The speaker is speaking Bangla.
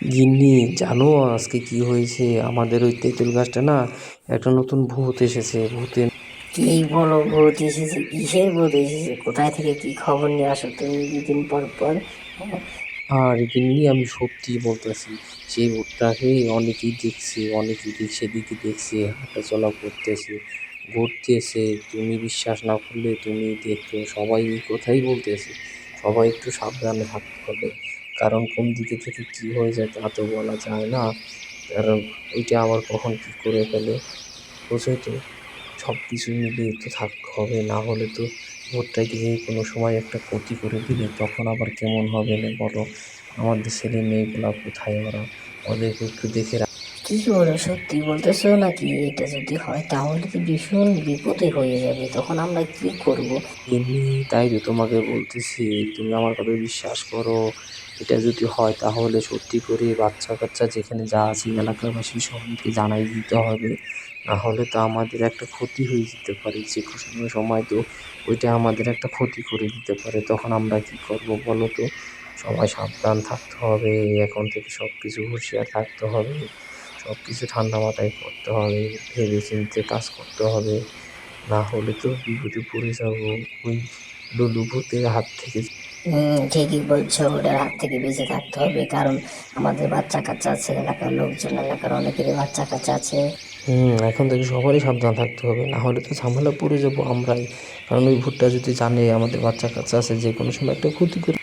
গিন্নি জানো আজকে কি হয়েছে? আমাদের ওই তেঁতুল গাছটা না একটা নতুন ভূত এসেছে ভূতে কি বলো ভূত এসেছে? কিসের ভূত এসেছে? কোথায় থেকে কি খবর নিয়ে আসো তুমি দুদিন পর পর? আর গিন্নি আমি সত্যি বলতেছি সেই ভূতটাকে অনেকেই দেখছে অনেকেই দিক সেদিকে দেখছে হাঁটাচলা করতেছে ঘুরতেছে। তুমি বিশ্বাস না করলে তুমি দেখো সবাই এই কথাই বলতেছে। সবাই একটু সাবধানে থাকতে হবে। কারণ কোন দিকে থেকে কি হয়ে যায় তা তো বলা যায় না। কারণ ওইটা আবার কখন কী করে ফেলে বুঝোই তো। সব কিছু মিলিয়ে তো থাকতে হবে। না হলে তো ভোটটাকে যে কোনো সময় একটা ক্ষতি করে দিলে তখন আবার কেমন হবে না বলো? আমাদের ছেলে মেয়েগুলা কোথায় ওরা? ওদেরকে একটু দেখে কি বলো সত্যি বলতেছো নাকি? এটা যদি হয় তাহলে তো ভীষণ বিপদে হয়ে যাবে, তখন আমরা কি করব? এমনি তাই তো তোমাকে বলতেছি, তুমি আমার কথা বিশ্বাস করো। এটা যদি হয় তাহলে সত্যি করে বাচ্চা কাচ্চা যেখানে যা আছে এলাকাবাসী সবাইকে জানাই দিতে হবে। নাহলে তো আমাদের একটা ক্ষতি হয়ে যেতে পারে। যে কোনো সময় তো ওইটা আমাদের একটা ক্ষতি করে দিতে পারে। তখন আমরা কি করব বলো তো? সবাই সাবধান থাকতে হবে, এখন থেকে সব কিছু হুঁশিয়ার থাকতে হবে। সব কিছু ঠান্ডা মাথায় করতে হবে ভেবে চিন্তে কাজ করতে হবে। না হলে তো বিপদে পড়ে যাব। ওই লুলু ভূতের হাত থেকে ঠিকই বলছো ওটার হাত থেকে বেঁচে থাকতে হবে। কারণ আমাদের বাচ্চা কাচ্চা আছে এলাকার লোকজন এলাকার অনেকেরই বাচ্চা কাচ্চা আছে। হুম এখন থেকে সবারই সাবধান থাকতে হবে। না হলে তো ঝামেলা পড়ে যাব আমরাই। কারণ ওই ভূতটা যদি জানে আমাদের বাচ্চা কাচ্চা আছে যে কোনো সময় একটা ক্ষতি করে